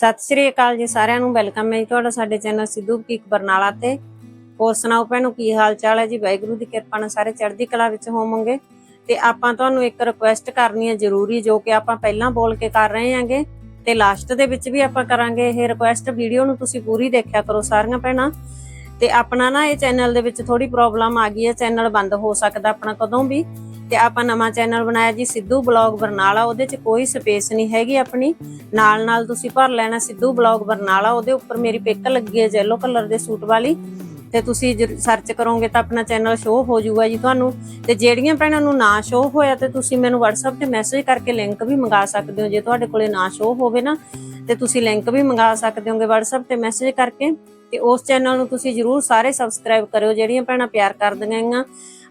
ਸਤਿ ਸ੍ਰੀ ਅਕਾਲ ਜੀ ਸਾਰਿਆਂ ਨੂੰ, ਵੈਲਕਮ ਹੈ ਜੀ ਤੁਹਾਡਾ ਸਾਡੇ ਚੈਨਲ ਸਿੱਧੂ ਬੁਟੀਕ ਬਰਨਾਲਾ ਤੇ। ਹੋਰ ਸੁਣਾਓ ਭੈਣੋ, ਕੀ ਹਾਲ ਚਾਲ ਹੈ ਜੀ? ਵਾਹਿਗੁਰੂ ਦੀ ਕਿਰਪਾ ਨਾਲ ਸਾਰੇ ਚੜ੍ਹਦੀ ਕਲਾ ਵਿੱਚ ਹੋਵੋਗੇ। ਤੇ ਆਪਾਂ ਤੁਹਾਨੂੰ ਇੱਕ ਰਿਕੁਐਸਟ ਕਰਨੀ ਹੈ ਜ਼ਰੂਰੀ, ਜੋ ਕਿ ਆਪਾਂ ਪਹਿਲਾਂ ਬੋਲ ਕੇ ਕਰ ਰਹੇ ਹਾਂਗੇ। ਤੇ ਲਾਸਟ ਦੇ ਵਿੱਚ ਵੀ ਆਪਾਂ ਕਰਾਂਗੇ ਇਹ ਰਿਕੁਐਸਟ ਵੀਡੀਓ ਨੂੰ ਤੁਸੀਂ ਪੂਰੀ ਦੇਖਿਆ ਕਰੋ ਸਾਰੀਆਂ ਭੈਣਾਂ। ਤੇ ਆਪਣਾ ਨਾ ਇਹ ਚੈਨਲ ਦੇ ਵਿੱਚ ਥੋੜੀ ਪ੍ਰੋਬਲਮ ਆ ਗਈ ਹੈ, ਚੈਨਲ ਬੰਦ ਹੋ ਸਕਦਾ ਆਪਣਾ ਕਦੋਂ ਵੀ। ਤੇ ਆਪਾਂ ਨਵਾਂ ਚੈਨਲ ਬਣਾਇਆ ਜੀ ਸਿੱਧੂ ਬਲੌਗ ਬਰਨਾਲਾ, ਉਹਦੇ 'ਚ ਕੋਈ ਸਪੇਸ ਨਹੀਂ ਹੈਗੀ ਆਪਣੀ। ਨਾਲ ਨਾਲ ਤੁਸੀਂ ਭਰ ਲੈਣਾ ਸਿੱਧੂ ਬਲੌਗ ਬਰਨਾਲਾ, ਉਹਦੇ ਉੱਪਰ ਮੇਰੀ ਪਿਕ ਲੱਗੀ ਹੈ yellow ਕਲਰ ਦੇ ਸੂਟ ਵਾਲੀ। ਤੇ ਤੁਸੀਂ ਸਰਚ ਕਰੋਗੇ ਤਾਂ ਆਪਣਾ ਚੈਨਲ ਸ਼ੋ ਹੋ ਜਾਊਗਾ ਜੀ ਤੁਹਾਨੂੰ। ਤੇ ਜਿਹੜੀਆਂ ਭੈਣਾਂ ਨੂੰ ਨਾ ਸ਼ੋਅ ਹੋਇਆ ਤੇ ਤੁਸੀਂ ਮੈਨੂੰ WhatsApp ਤੇ ਮੈਸੇਜ ਕਰਕੇ ਲਿੰਕ ਵੀ ਮੰਗਾ ਸਕਦੇ ਹੋ। ਜੇ ਤੁਹਾਡੇ ਕੋਲੇ ਨਾ ਸ਼ੋਅ ਹੋਵੇ ਨਾ, ਤੇ ਤੁਸੀਂ ਲਿੰਕ ਵੀ ਮੰਗਾ ਸਕਦੇ ਹੋਗੇ WhatsApp ਤੇ ਮੈਸੇਜ ਕਰਕੇ। ਤੇ ਉਸ ਚੈਨਲ ਨੂੰ ਤੁਸੀਂ ਜਰੂਰ ਸਾਰੇ ਸਬਸਕ੍ਰਾਈਬ ਕਰਿਓ। ਜਿਹੜੀਆਂ ਭੈਣਾਂ ਪਿਆਰ ਕਰਦੀਆਂ ਹੈਗੀਆਂ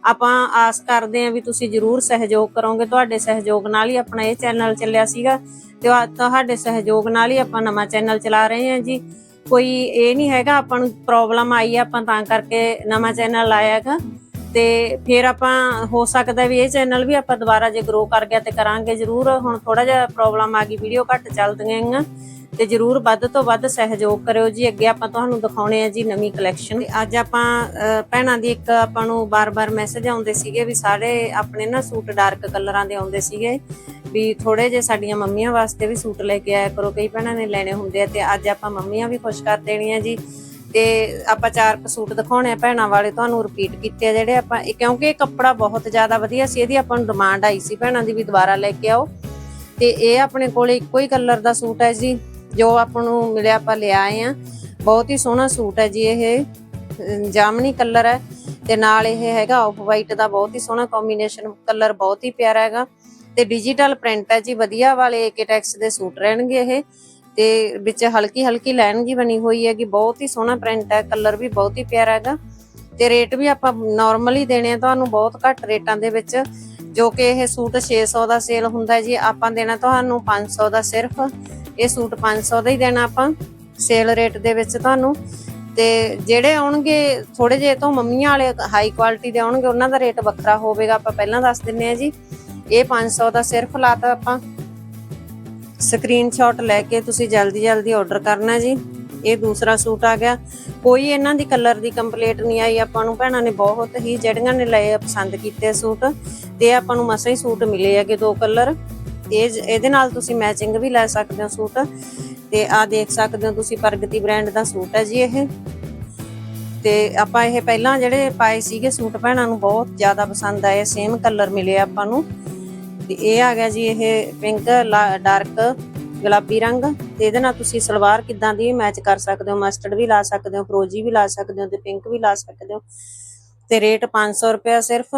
ਆਪਾਂ ਆਸ ਕਰਦੇ ਹਾਂ ਵੀ ਤੁਸੀਂ ਜਰੂਰ ਸਹਿਯੋਗ ਕਰੋਗੇ। ਤੁਹਾਡੇ ਸਹਿਯੋਗ ਨਾਲ ਹੀ ਆਪਣਾ ਇਹ ਚੈਨਲ ਚੱਲਿਆ ਸੀਗਾ। ਤੇ ਤੁਹਾਡੇ ਸਹਿਯੋਗ ਨਾਲ ਹੀ ਆਪਾਂ ਨਵਾਂ ਚੈਨਲ ਚਲਾ ਰਹੇ ਹਾਂ ਜੀ। ਕੋਈ ਇਹ ਨਹੀਂ ਹੈਗਾ, ਆਪਾਂ ਨੂੰ ਪ੍ਰੋਬਲਮ ਆਈ ਹੈ ਆਪਾਂ ਤਾਂ ਕਰਕੇ ਨਵਾਂ ਚੈਨਲ ਲਾਇਆ ਹੈਗਾ। ਤੇ ਫਿਰ ਆਪਾਂ ਹੋ ਸਕਦਾ ਵੀ ਇਹ ਚੈਨਲ ਵੀ ਆਪਾਂ ਦੁਬਾਰਾ ਜੇ ਗਰੋ ਕਰ ਗਿਆ ਤੇ ਕਰਾਂਗੇ ਜਰੂਰ। ਹੁਣ ਥੋੜਾ ਜਿਹਾ ਪ੍ਰੋਬਲਮ ਆ ਗਈ ਵੀਡੀਓ ਘੱਟ ਚੱਲਦੀਆਂ ਤੇ ਜਰੂਰ ਵੱਧ ਤੋਂ ਵੱਧ ਸਹਿਯੋਗ ਕਰਿਓ ਜੀ। ਅੱਗੇ ਆਪਾਂ ਤੁਹਾਨੂੰ ਦਿਖਾਉਣੇ ਆ ਜੀ ਨਵੀਂ ਕਲੈਕਸ਼ਨ ਅੱਜ ਆਪਾਂ ਅਹ, ਭੈਣਾਂ ਦੀ ਇੱਕ ਆਪਾਂ ਨੂੰ ਬਾਰ-ਬਾਰ ਮੈਸੇਜ ਆਉਂਦੇ ਸੀਗੇ ਵੀ ਸਾਰੇ ਆਪਣੇ ਨਾ ਸੂਟ ਡਾਰਕ ਕਲਰਾਂ ਦੇ ਆਉਂਦੇ ਸੀਗੇ। ਵੀ ਥੋੜੇ ਜੇ ਸਾਡੀਆਂ ਮੰਮੀਆਂ ਵਾਸਤੇ ਵੀ ਸੂਟ ਲੈ ਕੇ ਆਇਆ ਕਰੋ। ਕਈ ਭੈਣਾਂ ਨੇ ਲੈਣੇ ਹੁੰਦੇ ਆ ਤੇ ਅੱਜ ਆਪਾਂ ਮੰਮੀਆਂ ਵੀ ਖੁਸ਼ ਕਰ ਦੇਣੀਆਂ ਜੀ। ਤੇ ਆਪਾਂ ਚਾਰ ਸੂਟ ਦਿਖਾਉਣੇ ਆ ਭੈਣਾਂ ਵਾਲੇ, ਤੁਹਾਨੂੰ ਰਿਪੀਟ ਕੀਤੇ ਆ ਜਿਹੜੇ ਆਪਾਂ ਕਿਉਂਕਿ ਇਹ ਕੱਪੜਾ ਬਹੁਤ ਜ਼ਿਆਦਾ ਵਧੀਆ ਸੀ, ਇਹਦੀ ਆਪਾਂ ਨੂੰ ਡਿਮਾਂਡ ਆਈ ਸੀ ਭੈਣਾਂ ਦੀ ਵੀ ਦੁਬਾਰਾ ਲੈ ਕੇ ਆਓ। ਤੇ ਇਹ ਆਪਣੇ ਕੋਲੇ ਇੱਕੋ ਹੀ ਕਲਰ ਦਾ ਸੂਟ ਹੈ ਜੀ, ਜੋ ਆਪਾਂ ਨੂੰ ਮਿਲਿਆ, ਆਪਾਂ ਲਿਆ ਆਏ ਆ। ਬਹੁਤ ਹੀ ਸੋਹਣਾ ਸੂਟ ਹੈ ਜੀ ਇਹ ਅਹ ਜਾਮਨੀ ਕਲਰ ਹੈ ਤੇ ਨਾਲ ਇਹ ਹੈਗਾ ਆਫ ਵਾਈਟ ਦਾ ਬਹੁਤ ਹੀ ਸੋਹਣਾ ਕੰਬੀਨੇਸ਼ਨ ਕਲਰ ਬਹੁਤ ਹੀ ਪਿਆਰਾ ਹੈਗਾ। ਤੇ ਡਿਜੀਟਲ ਪ੍ਰਿੰਟ ਹੈ ਜੀ, ਵਧੀਆ ਵਾਲੇ ਏਕੇ ਟੈਕਸ ਦੇ ਸੂਟ ਰਹਿਣਗੇ ਇਹ। ਤੇ ਵਿੱਚ ਹਲਕੀ ਹਲਕੀ ਲਾਈਨ ਜੀ ਬਣੀ ਹੋਈ ਹੈਗੀ, ਬਹੁਤ ਹੀ ਸੋਹਣਾ ਪ੍ਰਿੰਟ ਹੈ ਕਲਰ ਵੀ ਬਹੁਤ ਹੀ ਪਿਆਰਾ ਹੈਗਾ। ਤੇ ਰੇਟ ਵੀ ਆਪਾਂ ਨਾਰਮਲੀ ਦੇਣੇ ਆ, ਤੁਹਾਨੂੰ ਬਹੁਤ ਘੱਟ ਰੇਟਾਂ ਦੇ ਵਿੱਚ, ਜੋ ਕਿ ਇਹ ਸੂਟ 600 ਦਾ ਸੇਲ ਹੁੰਦਾ ਜੀ, ਆਪਾਂ ਦੇਣਾ ਤੁਹਾਨੂੰ 500 ਦਾ ਸਿਰਫ। ਇਹ ਸੂਟ 500 ਦਾ ਹੀ ਦੇਣਾ ਆਪਾਂ ਸੇਲ ਰੇਟ ਦੇ ਵਿੱਚ ਤੁਹਾਨੂੰ। ਤੇ ਜਿਹੜੇ ਆਉਣਗੇ ਥੋੜੇ ਜਿਹੇ ਤੋਂ ਮੰਮੀਆਂ ਵਾਲੇ ਹਾਈ ਕੁਆਲਿਟੀ ਦੇ ਆਉਣਗੇ, ਉਹਨਾਂ ਦਾ ਰੇਟ ਵੱਖਰਾ ਹੋਵੇਗਾ, ਆਪਾਂ ਪਹਿਲਾਂ ਦੱਸ ਦਿੰਨੇ ਆ ਜੀ। ਇਹ 500 ਦਾ ਸਿਰਫ ਲਾਤਾ ਆਪਾਂ। ਸਕਰੀਨਸ਼ਾਟ ਲੈ ਕੇ ਤੁਸੀਂ ਜਲਦੀ ਜਲਦੀ ਆਰਡਰ ਕਰਨਾ ਜੀ। ਇਹ ਦੂਸਰਾ ਸੂਟ ਆ ਗਿਆ। ਕੋਈ ਇਹਨਾਂ ਦੀ ਕਲਰ ਦੀ ਕੰਪਲੀਟ ਨਹੀਂ ਆਈ। ਆਪਾਂ ਨੂੰ ਭੈਣਾਂ ਨੇ ਬਹੁਤ ਹੀ ਜਿਹੜੀਆਂ ਨੇ ਲਏ ਆ, ਪਸੰਦ ਕੀਤੇ ਸੂਟ। ਤੇ ਆਪਾਂ ਨੂੰ ਮਸਾਂ ਹੀ ਸੂਟ ਮਿਲੇ ਹੈਗੇ ਦੋ ਕਲਰ ਇਹ ਇਹਦੇ ਨਾਲ ਤੁਸੀਂ ਮੈਚਿੰਗ ਵੀ ਲੈ ਸਕਦੇ ਹੋ ਸੂਟ। ਤੇ ਆ ਦੇਖ ਸਕਦੇ ਹੋ ਤੁਸੀਂ ਪ੍ਰਗਤੀ ਬ੍ਰਾਂਡ ਦਾ ਸੂਟ ਹੈ ਜੀ ਇਹ। ਤੇ ਆਪਾਂ ਇਹ ਪਹਿਲਾਂ ਜਿਹੜੇ ਪਾਏ ਸੀਗੇ ਸੂਟ ਭੈਣਾਂ ਨੂੰ ਬਹੁਤ ਜ਼ਿਆਦਾ ਪਸੰਦ ਆਏ। ਸੇਮ ਕਲਰ ਮਿਲੇ ਆਪਾਂ ਨੂੰ। ਤੇ ਇਹ ਆ ਗਿਆ ਜੀ ਇਹ ਪਿੰਕ ਡਾਰਕ, ਗੁਲਾਬੀ ਰੰਗ ਤੇ ਇਹਦੇ ਨਾਲ ਤੁਸੀਂ ਸਲਵਾਰ ਕਿੱਦਾਂ ਦੀ ਮੈਚ ਕਰ ਸਕਦੇ ਹੋ? ਮਸਟਰਡ ਵੀ ਲਾ ਸਕਦੇ ਹੋ ਫਰੋਜੀ ਵੀ ਲਾ ਸਕਦੇ ਹੋ ਤੇ ਪਿੰਕ ਵੀ ਲਾ ਸਕਦੇ ਹੋ। ਤੇ ਰੇਟ 500 ਰੁਪਏ ਸਿਰਫ।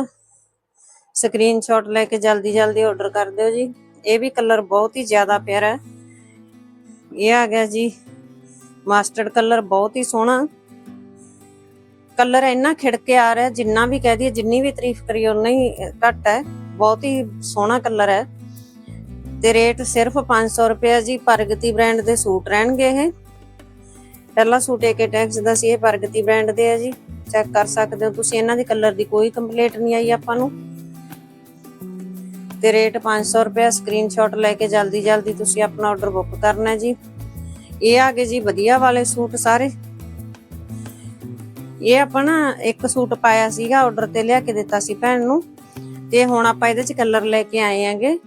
ਸਕਰੀਨਸ਼ਾਟ ਲੈ ਕੇ ਜਲਦੀ ਜਲਦੀ ਆਰਡਰ ਕਰ ਦਿਓ ਜੀ। ਇਹ ਵੀ ਕਲਰ ਬਹੁਤ ਹੀ ਜ਼ਿਆਦਾ ਪਿਆਰਾ ਹੈ। ਇਹ ਆ ਗਿਆ ਜੀ। ਮਸਟਰਡ ਕਲਰ ਬਹੁਤ ਹੀ ਸੋਹਣਾ। ਕਲਰ ਇੰਨਾ ਖਿੜਕੇ ਆ ਰਿਹਾ ਜਿੰਨਾ ਵੀ ਕਹਿ ਦਈਏ, ਜਿੰਨੀ ਵੀ ਤਾਰੀਫ ਕਰੀਏ ਉਨਾ ਹੀ ਘੱਟ ਹੈ। ਬਹੁਤ ਹੀ ਸੋਹਣਾ ਕਲਰ ਹੈ। ਤੇ ਰੇਟ ਸਿਰਫ 500 ਰੁਪਏ ਜੀ, ਪ੍ਰਗਤੀ ਬ੍ਰਾਂਡ ਦੇ ਸੂਟ ਰਹਿਣਗੇ ਇਹ। ਪਹਿਲਾ ਸੂਟ ਏਕੇ ਟੈਕਸ ਦਾ ਸੀ, ਇਹ ਪ੍ਰਗਤੀ ਬ੍ਰਾਂਡ ਦੇ ਆ ਜੀ। ਚੈੱਕ ਕਰ ਸਕਦੇ ਹੋ ਤੁਸੀਂ, ਇਹਨਾਂ ਦੀ ਕਲਰ ਦੀ ਕੋਈ ਕੰਪਲੀਟ ਨਹੀਂ ਆਈ ਆਪਾਂ ਨੂੰ। ਤੇ ਰੇਟ 500 ਰੁਪਏ ਸਕਰੀਨਸ਼ਾਟ ਲੈ ਕੇ ਜਲਦੀ ਜਲਦੀ ਤੁਸੀਂ ਆਪਣਾ ਆਰਡਰ ਬੁੱਕ ਕਰਨਾ ਹੈ ਜੀ। ਇਹ ਆ ਗਏ ਜੀ ਵਧੀਆ ਵਾਲੇ ਸੂਟ ਸਾਰੇ। ਇਹ ਆਪਾਂ ਨਾ ਇੱਕ ਸੂਟ ਪਾਇਆ ਸੀਗਾ ਆਰਡਰ ਤੇ ਲਿਆ ਕੇ ਦਿੱਤਾ ਸੀ ਭੈਣ ਨੂੰ। ਤੇ ਹੁਣ ਆਪਾਂ ਇਹਦੇ ਚ ਕਲਰ ਲੈ ਕੇ ਆਏ ਆਂਗੇ।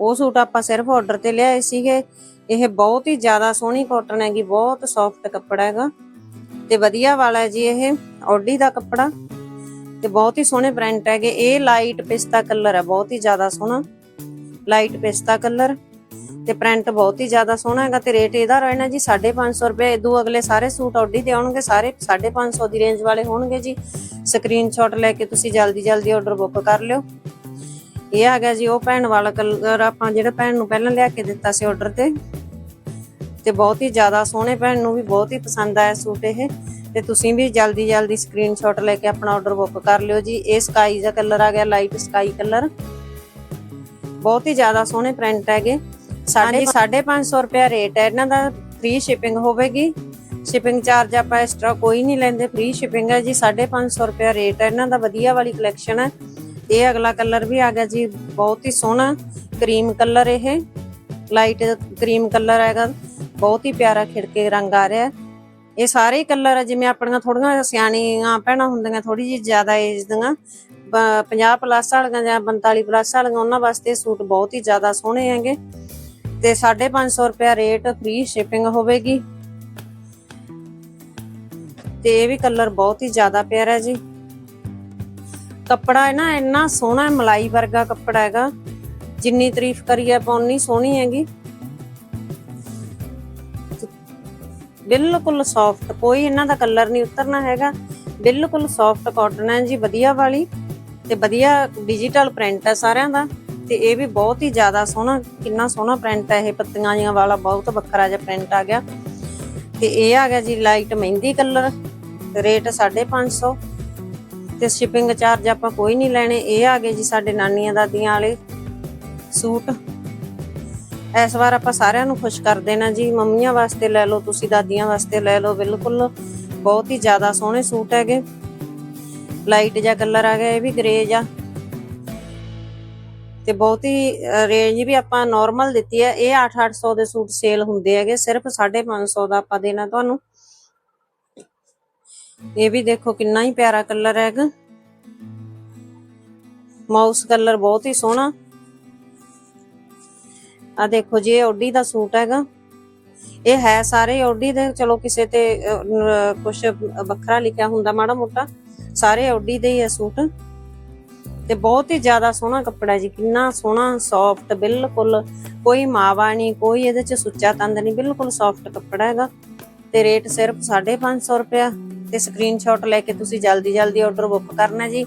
ਉਹ ਸੂਟ ਆਪਾਂ ਸਿਰਫ ਆਰਡਰ ਤੇ ਲਿਆਏ ਸੀਗੇ। ਇਹ ਬਹੁਤ ਹੀ ਜ਼ਿਆਦਾ ਸੋਹਣੀ ਕਾਟਨ ਹੈਗੀ, ਬਹੁਤ ਸੌਫਟ ਕੱਪੜਾ ਹੈਗਾ। ਤੇ ਵਧੀਆ ਵਾਲਾ ਹੈ ਜੀ ਇਹ ਔਡੀ ਦਾ ਕੱਪੜਾ। ਤੇ ਬਹੁਤ ਹੀ ਸੋਹਣੇ ਪ੍ਰਿੰਟ ਹੈਗੇ। ਇਹ ਲਾਈਟ ਪਿਸਤਾ ਕਲਰ ਹੈ, ਬਹੁਤ ਹੀ ਜ਼ਿਆਦਾ ਸੋਹਣਾ। ਲਾਈਟ ਪਿਸਤਾ ਕਲਰ ਤੇ ਪ੍ਰਿੰਟ ਬਹੁਤ ਹੀ ਜ਼ਿਆਦਾ ਸੋਹਣਾ ਹੈਗਾ ਤੇ ਰੇਟ ਇਹਦਾ ਰਹਿਣਾ ਜੀ 550 ਰੁਪਏ। ਇਦੋਂ ਅਗਲੇ ਸਾਰੇ ਸੂਟ ਆਡੀ ਦੇ ਆਉਣਗੇ, ਸਾਰੇ 550 ਦੀ ਰੇਂਜ ਵਾਲੇ ਹੋਣਗੇ ਜੀ। ਸਕਰੀਨਸ਼ਾਟ ਲੈ ਕੇ ਤੁਸੀਂ ਜਲਦੀ ਜਲਦੀ ਆਰਡਰ ਬੁੱਕ ਕਰ ਲਿਓ। ਇਹ ਆ ਗਿਆ ਜੀ ਉਹ ਭੈਣ ਵਾਲਾ ਕਲਰ ਆਪਾਂ ਜਿਹੜਾ ਭੈਣ ਨੂੰ ਪਹਿਲਾਂ ਲਿਆ ਕੇ ਦਿੱਤਾ ਸੀ ਆਰਡਰ ਤੇ। ਤੇ ਬਹੁਤ ਹੀ ਜ਼ਿਆਦਾ ਸੋਹਣੇ ਭੈਣ ਨੂੰ ਵੀ ਬਹੁਤ ਹੀ ਪਸੰਦ ਆਇਆ ਸੂਟ ਇਹ। ਤੇ ਤੁਸੀਂ ਵੀ ਜਲਦੀ ਜਲਦੀ ਸਕਰੀਨਸ਼ਾਟ ਲੈ ਕੇ ਆਪਣਾ ਆਰਡਰ ਬੁੱਕ ਕਰ ਲਿਓ ਜੀ। ਇਹ ਸਕਾਈ ਦਾ ਕਲਰ ਆ ਗਿਆ ਲਾਈਟ ਸਕਾਈ ਕਲਰ ਬਹੁਤ ਹੀ ਜ਼ਿਆਦਾ ਸੋਹਣੇ ਪ੍ਰਿੰਟ ਹੈਗੇ। ਸਾਡੇ 550 ਰੁਪਿਆ ਰੇਟ ਹੈ। ਇਹਨਾਂ ਦਾ ਫ੍ਰੀ ਸ਼ਿਪਿੰਗ ਹੋਵੇਗੀ। ਸ਼ਿਪਿੰਗ ਚਾਰਜ ਆਪਾਂ ਐਕਸਟਰਾ ਕੋਈ ਨਹੀਂ ਲੈਂਦੇ ਫ੍ਰੀ ਸ਼ਿਪਿੰਗ ਹੈ ਜੀ 550 ਰੁਪਿਆ ਰੇਟ ਹੈ। ਇਹਨਾਂ ਦਾ ਵਧੀਆ ਵਾਲੀ ਕਲੈਕਸ਼ਨ ਹੈ। ਇਹ ਅਗਲਾ ਕਲਰ ਵੀ ਆ ਗਿਆ ਜੀ, ਬਹੁਤ ਹੀ ਸੋਹਣਾ ਕਰੀਮ ਕਲਰ ਇਹ। ਲਾਈਟ ਕਰੀਮ ਕਲਰ ਹੈਗਾ। ਬਹੁਤ ਹੀ ਪਿਆਰਾ ਖਿੜਕੇ ਰੰਗ ਆ ਰਿਹਾ। ਇਹ ਸਾਰੇ ਕਲਰ ਜਿਵੇਂ ਆਪਣੀਆਂ ਥੋੜੀਆਂ ਸਿਆਣੀਆਂ ਭੈਣਾਂ ਹੁੰਦੀਆਂ ਥੋੜੀ ਜਿਹੀ ਜ਼ਿਆਦਾ ਏਜ ਦੀਆਂ। 50 ਪਲੱਸ ਵਾਲੀਆਂ ਜਾਂ 45 ਪਲੱਸ ਵਾਲੀਆਂ, ਉਹਨਾਂ ਵਾਸਤੇ ਸੂਟ ਬਹੁਤ ਹੀ ਜ਼ਿਆਦਾ ਸੋਹਣੇ ਹੈਗੇ। ਤੇ 550 ਰੁਪਿਆ ਰੇਟ ਫ੍ਰੀ ਸ਼ਿਪਿੰਗ ਹੋਵੇਗੀ। ਤੇ ਇਹ ਵੀ ਕਲਰ ਬਹੁਤ ਹੀ ਜ਼ਿਆਦਾ ਪਿਆਰਾ ਹੈ ਜੀ। ਕੱਪੜਾ ਹੈ ਨਾ ਇੰਨਾ ਸੋਹਣਾ ਹੈ, ਮਲਾਈ ਵਰਗਾ ਕੱਪੜਾ ਹੈਗਾ। ਜਿੰਨੀ ਤਾਰੀਫ ਕਰੀਏ ਆਪਾਂ ਸੋਹਣੀ ਹੈਗੀ। ਬਿਲਕੁਲ ਸੌਫਟ ਕੋਈ ਇਹਨਾਂ ਦਾ ਕਲਰ ਨਹੀਂ ਉਤਰਨਾ ਹੈਗਾ। ਬਿਲਕੁਲ ਸੌਫਟ ਕਾਟਨ ਹੈ ਜੀ ਵਧੀਆ ਵਾਲੀ ਤੇ ਵਧੀਆ ਡਿਜੀਟਲ ਪ੍ਰਿੰਟ ਹੈ ਸਾਰਿਆਂ ਦਾ। ਤੇ ਇਹ ਵੀ ਬਹੁਤ ਹੀ ਜ਼ਿਆਦਾ ਸੋਹਣਾ ਕਿੰਨਾ ਸੋਹਣਾ ਪ੍ਰਿੰਟ ਹੈ ਇਹ ਪੱਤੀਆਂ ਜੀਆਂ ਵਾਲਾ ਬਹੁਤ ਵੱਖਰਾ ਜਿਹਾ ਪ੍ਰਿੰਟ ਆ ਗਿਆ। ਤੇ ਇਹ ਆ ਗਿਆ ਜੀ ਲਾਈਟ ਮਹਿੰਦੀ ਕਲਰ ਰੇਟ 550 ਤੇ ਸ਼ਿਪਿੰਗ ਚਾਰਜ ਆਪਾਂ ਕੋਈ ਨਹੀਂ ਲੈਣੇ। ਇਹ ਆ ਗਏ ਜੀ ਸਾਡੇ ਨਾਨੀਆਂ ਦਾਦੀਆਂ ਵਾਲੇ ਸੂਟ। ਇਸ ਵਾਰ ਆਪਾਂ ਸਾਰਿਆਂ ਨੂੰ ਖੁਸ਼ ਕਰ ਦੇਣਾ ਜੀ। ਮੰਮੀਆਂ ਵਾਸਤੇ ਲੈ ਲਓ, ਤੁਸੀਂ ਦਾਦੀਆਂ ਵਾਸਤੇ ਲੈ ਲਓ। ਬਿਲਕੁਲ ਬਹੁਤ ਹੀ ਜ਼ਿਆਦਾ ਸੋਹਣੇ ਸੂਟ ਹੈਗੇ। ਲਾਈਟ ਜਿਹਾ ਕਲਰ ਆ ਗਿਆ, ਇਹ ਵੀ ਗ੍ਰੇ ਜਿਹਾ। ਤੇ ਬਹੁਤ ਹੀ ਰੇਂਜ ਵੀ ਆਪਾਂ ਨਾਰਮਲ ਦਿੱਤੀ ਹੈ। ਇਹ 8-800 ਦੇ ਸੂਟ ਸੇਲ ਹੁੰਦੇ ਹੈਗੇ। ਸਿਰਫ 550 ਦਾ ਆਪਾਂ ਦੇਣਾ ਤੁਹਾਨੂੰ। ਇਹ ਵੀ ਦੇਖੋ ਕਿੰਨਾ ਹੀ ਪਿਆਰਾ ਕਲਰ ਹੈਗਾ। ਮਾਊਸ ਕਲਰ ਬਹੁਤ ਹੀ ਸੋਹਣਾ। ਆ ਦੇਖੋ ਜੀ, ਇਹ ਓਡੀ ਦਾ ਸੂਟ ਹੈਗਾ। ਇਹ ਹੈ ਸਾਰੇ ਓਡੀ ਦੇ, ਚਲੋ ਕਿਸੇ ਤੇ ਕੁਝ ਵੱਖਰਾ ਲਿਖਿਆ ਹੁੰਦਾ ਮਾੜਾ ਮੋਟਾ, ਸਾਰੇ ਓਡੀ ਦੇ ਹੀ ਹੈ ਸੂਟ। ਤੇ ਬਹੁਤ ਹੀ ਜ਼ਿਆਦਾ ਸੋਹਣਾ ਕੱਪੜਾ ਜੀ, ਕਿੰਨਾ ਸੋਹਣਾ ਸੌਫਟ ਬਿਲਕੁਲ ਕੋਈ ਮਾਵਾ ਨਹੀਂ, ਕੋਈ ਇਹਦੇ ਚ ਸੁੱਚਾ ਤੰਦ ਨਹੀਂ, ਬਿਲਕੁਲ ਸੌਫਟ ਕੱਪੜਾ ਹੈਗਾ। ਤੇ ਰੇਟ ਸਿਰਫ 550 ਰੁਪਿਆ ਤੇ ਸਕਰੀਨਸ਼ਾਟ ਲੈ ਕੇ ਤੁਸੀਂ ਜਲਦੀ ਜਲਦੀ ਆਰਡਰ ਬੁੱਕ ਕਰਨਾ ਜੀ।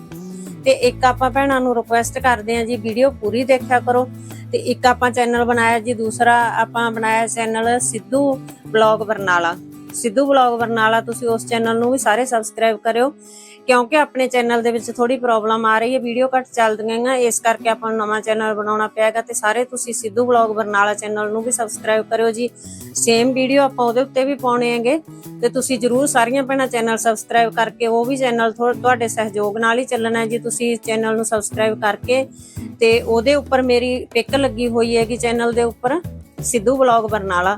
ਤੇ ਇੱਕ ਆਪਾਂ ਭੈਣਾਂ ਨੂੰ ਰਿਕੁਐਸਟ ਕਰਦੇ ਹਾਂ ਜੀ ਵੀਡੀਓ ਪੂਰੀ ਦੇਖਿਆ ਕਰੋ। ਤੇ ਇੱਕ ਆਪਾਂ ਚੈਨਲ ਬਣਾਇਆ ਜੀ, ਦੂਸਰਾ ਆਪਾਂ ਬਣਾਇਆ channel Sidhu blog Barnala. Sidhu blog Barnala ਤੁਸੀਂ ਉਸ ਚੈਨਲ ਨੂੰ ਵੀ ਸਾਰੇ ਸਬਸਕ੍ਰਾਈਬ ਕਰਿਓ। ਕਿਉਂਕਿ ਆਪਣੇ ਚੈਨਲ ਦੇ ਵਿੱਚ ਥੋੜੀ ਪ੍ਰੋਬਲਮ ਆ ਰਹੀ ਹੈ ਵੀਡੀਓ ਘੱਟ ਚੱਲਦੀਆਂ ਆ ਇਸ ਕਰਕੇ ਆਪਾਂ ਨੂੰ ਨਵਾਂ ਚੈਨਲ ਬਣਾਉਣਾ ਪਿਆਗਾ ਤੇ ਸਾਰੇ ਤੁਸੀਂ ਸਿੱਧੂ ਬਲੌਗ ਬਰਨਾਲਾ ਚੈਨਲ ਨੂੰ ਵੀ ਸਬਸਕ੍ਰਾਈਬ ਕਰਿਓ ਜੀ। ਸੇਮ ਵੀਡੀਓ ਆਪਾਂ ਉਹਦੇ ਉੱਤੇ ਵੀ ਪਾਉਣੇ ਹੈਗੇ ਤੇ ਤੁਸੀਂ ਜਰੂਰ ਸਾਰੀਆਂ ਭੈਣਾਂ ਚੈਨਲ ਸਬਸਕ੍ਰਾਈਬ ਕਰਕੇ ਉਹ ਵੀ ਚੈਨਲ ਤੁਹਾਡੇ ਸਹਿਯੋਗ ਨਾਲ ਹੀ ਚੱਲਣਾ ਜੀ, ਤੁਸੀਂ ਚੈਨਲ ਨੂੰ ਸਬਸਕ੍ਰਾਈਬ ਕਰਕੇ ਤੇ ਉਹਦੇ ਉੱਪਰ ਮੇਰੀ ਪਿਕ ਲੱਗੀ ਹੋਈ ਹੈਗੀ ਚੈਨਲ ਦੇ ਉੱਪਰ, ਸਿੱਧੂ ਬਲੌਗ ਬਰਨਾਲਾ।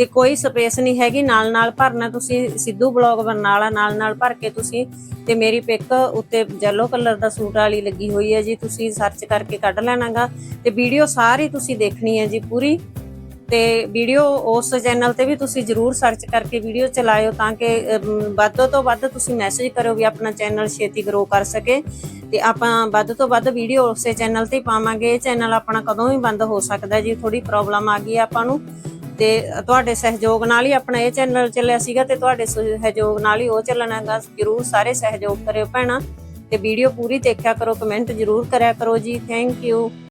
ਤੇ ਕੋਈ ਸਪੇਸ ਨਹੀਂ ਹੈਗੀ। ਨਾਲ ਨਾਲ ਭਰਨਾ ਤੁਸੀਂ ਸਿੱਧੂ ਬਲੌਗ ਬਰਨਾਲਾ ਨਾਲ ਨਾਲ ਭਰ ਕੇ ਤੁਸੀਂ ਤੇ ਮੇਰੀ ਪਿਕ ਉੱਤੇ ਯੈਲੋ ਕਲਰ ਦਾ ਸੂਟ ਵਾਲੀ ਲੱਗੀ ਹੋਈ ਹੈ ਜੀ। ਤੁਸੀਂ ਸਰਚ ਕਰਕੇ ਕੱਢ ਲੈਣਾਗਾ ਤੇ ਵੀਡੀਓ ਸਾਰੀ ਤੁਸੀਂ ਦੇਖਣੀ ਹੈ ਜੀ ਪੂਰੀ। ਤੇ ਵੀਡੀਓ ਉਸ ਚੈਨਲ ਤੇ ਵੀ ਤੁਸੀਂ ਜਰੂਰ ਸਰਚ ਕਰਕੇ ਵੀਡੀਓ ਚਲਾਇਓ ਤਾਂ ਕਿ ਵੱਧ ਤੋਂ ਵੱਧ ਤੁਸੀਂ ਮੈਸੇਜ ਕਰੋ ਵੀ ਆਪਣਾ ਚੈਨਲ ਛੇਤੀ ਗਰੋ ਕਰ ਸਕੇ। ਤੇ ਆਪਾਂ ਵੱਧ ਤੋਂ ਵੱਧ ਵੀਡੀਓ ਉਸੇ ਚੈਨਲ ਤੇ ਪਾਵਾਂਗੇ। ਇਹ ਚੈਨਲ ਆਪਣਾ ਕਦੋਂ ਵੀ ਬੰਦ ਹੋ ਸਕਦਾ ਜੀ। ਥੋੜੀ ਪ੍ਰੋਬਲਮ ਆ ਗਈ ਹੈ ਆਪਾਂ ਨੂੰ। ਤੇ ਤੁਹਾਡੇ ਸਹਿਯੋਗ ਨਾਲ ਹੀ ਆਪਣਾ ਇਹ ਚੈਨਲ ਚੱਲਿਆ ਸੀਗਾ ਤੇ ਤੁਹਾਡੇ ਸਹਿਯੋਗ ਨਾਲ ਹੀ ਉਹ ਚੱਲਣਾਗਾ ਜਰੂਰ ਸਾਰੇ ਸਹਿਯੋਗ ਕਰਿਓ ਭੈਣਾ ਤੇ ਵੀਡੀਓ ਪੂਰੀ ਦੇਖਿਆ ਕਰੋ ਕਮੈਂਟ ਜਰੂਰ ਕਰਿਆ ਕਰੋ ਜੀ। Thank you